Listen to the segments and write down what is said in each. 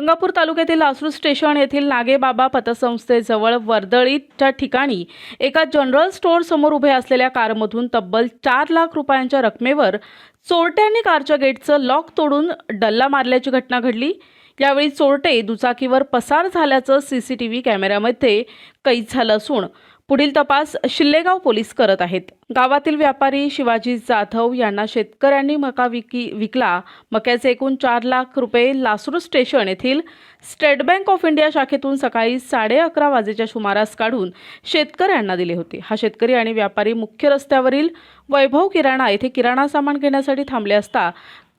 गंगापूर तालुक्यातील लासरू स्टेशन येथील नागेबाबा पतसंस्थेजवळ वर्दळीच्या ठिकाणी एका जनरल स्टोअर समोर उभे असलेल्या कारमधून तब्बल चार लाख रुपयांच्या रकमेवर चोरट्यांनी कारच्या गेटचं लॉक तोडून डल्ला मारल्याची घटना घडली. यावेळी चोरटे दुचाकीवर पसार झाल्याचं सी सी टी व्ही कॅमेऱ्यामध्ये कैद झालं असून पुढील तपास शिल्लेगाव पोलीस करत आहेत. गावातील व्यापारी शिवाजी जाधव यांना शेतकऱ्यांनी मका विकी विकला. मक्याचे एकूण चार लाख रुपये लासरू स्टेशन येथील स्टेट बँक ऑफ इंडिया शाखेतून सकाळी साडे अकरा वाजेच्या सुमारास काढून शेतकऱ्यांना दिले होते. हा शेतकरी आणि व्यापारी मुख्य रस्त्यावरील वैभव किराणा येथे किराणा सामान घेण्यासाठी थांबले असता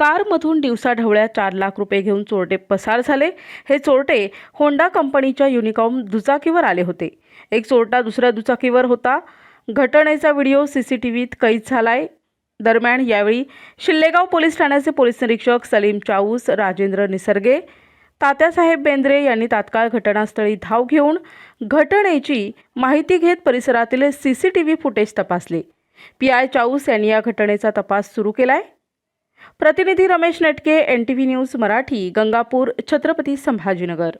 कारमधून दिवसाढवळ्या चार लाख रुपये घेऊन चोरटे पसार झाले. हे चोरटे होंडा कंपनीच्या युनिकॉम दुचाकीवर आले होते. एक चोरटा दुसऱ्या दुचाकीवर होता. घटनेचा व्हिडिओ सी सी टी व्हीत कैद झालाय. दरम्यान यावेळी शिल्लेगाव पोलीस ठाण्याचे पोलीस निरीक्षक सलीम चाऊस राजेंद्र निसर्गे तात्यासाहेब बेंद्रे यांनी तात्काळ घटनास्थळी धाव घेऊन घटनेची माहिती घेत परिसरातील C C T V footage तपासले. पी आय चाऊस यांनी या घटनेचा तपास सुरू केला आहे प्रतिनिधी Ramesh Netke N T V news Marathi Gangapur Chhatrapati Sambhajinagar.